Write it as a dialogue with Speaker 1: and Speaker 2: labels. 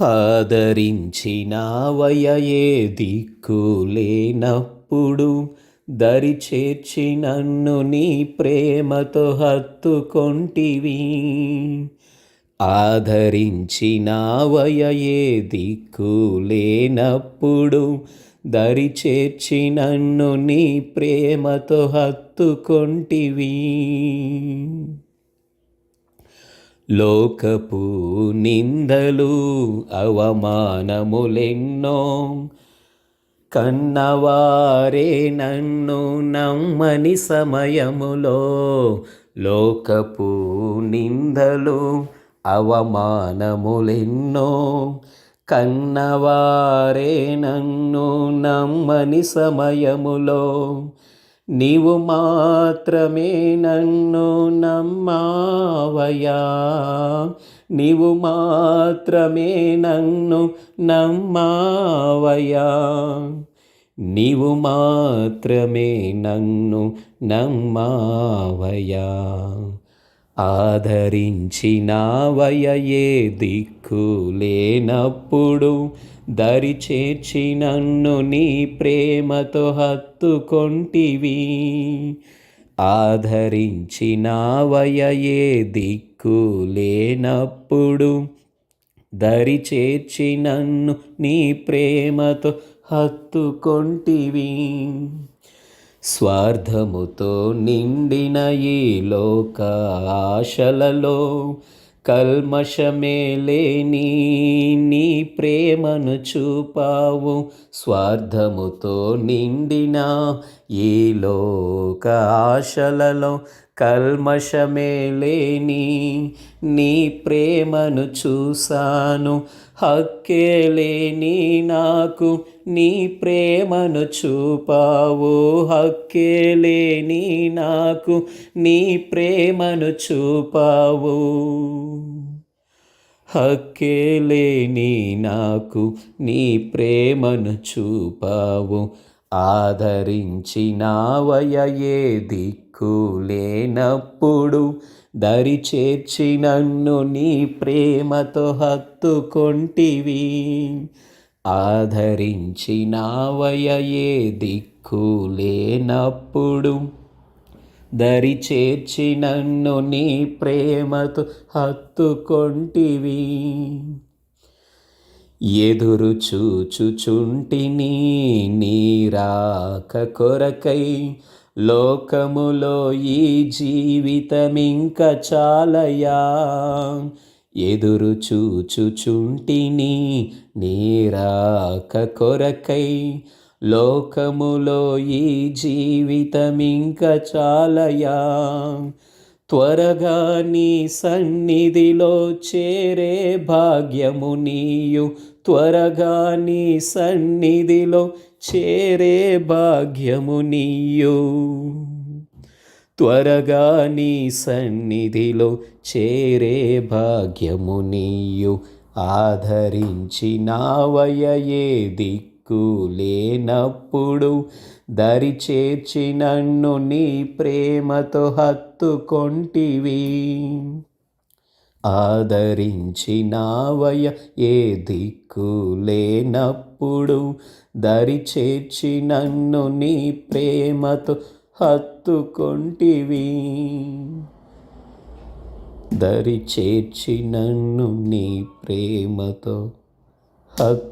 Speaker 1: ఆదరించినావయే దిక్కు లేనప్పుడు దరి చేర్చి నన్ను నీ ప్రేమతో హత్తుకొంటివి. ఆదరించినావయే దిక్కు లేనప్పుడు దరి చేర్చి నన్ను నీ ప్రేమతో హత్తుకొంటివి. లోకపు నిందలు అవమానములెన్నో కన్నవారే నన్ను నమ్మని సమయములో లోకపు నిందలు అవమానములెన్నో కన్నవారే నన్ను నమ్మని సమయములో నీవు మాత్రమే నన్ను నమ్మావయా నీవు మాత్రమే నన్ను నమ్మావయా నీవు మాత్రమే నన్ను నమ్మావయా ఆదరించినావయే దిక్కు లేనప్పుడు దరి చేర్చి నన్ను నీ ప్రేమతో హత్తుకొంటివి. ఆదరించినావయే దిక్కు లేనప్పుడు దరి చేర్చి నన్ను నీ ప్రేమతో హత్తుకొంటివి. స్వార్థముతో నిండిన ఈ లోక ఆశలలో కల్మషమే లేని నీ ప్రేమను చూపావు. స్వార్థముతో నిండిన ఈ లోక ఆశలలో కల్మషమే లేని నీ ప్రేమను చూశాను. హక్కే లేని నాకు నీ ప్రేమను చూపావు. హక్కే లేని నాకు నీ ప్రేమను చూపావు. హక్కే లేని నాకు నీ ప్రేమను చూపావు. ఆదరించినావయే దిక్కు లేనప్పుడు దరి చేర్చి నన్ను నీ ప్రేమతో హత్తుకొంటివి. ఆదరించినావయే దిక్కు లేనప్పుడు దరి చేర్చి నన్ను నీ ప్రేమతో హత్తుకొంటివి. ఎదురు చూచుచుంటిని నీరాక కొరకై లోకములో ఈ జీవితమింక చాలయా? ఎదురు చూచుచుంటిని నీరాక కొరకై లోకములో ఈ జీవితమింక చాలయా? త్వరగా నీ సన్నిధిలో చేరే భాగ్యము నీయు. త్వరగా నీ సన్నిధిలో చేరే భాగ్యము నీయు. త్వరగా నీ సన్నిధిలో చేరే భాగ్యము నీయు. ఆదరించినావయే దిక్కు లేనప్పుడు దరి చేర్చి నన్ను నీ ప్రేమతో హత్తుకొంటివి. ఆదరించినావయ ఏ దిక్కు లేనప్పుడు దరి చేర్చి నన్ను నీ ప్రేమతో హత్తుకొంటివి. దరి చేర్చి నన్ను నీ ప్రేమతో హత్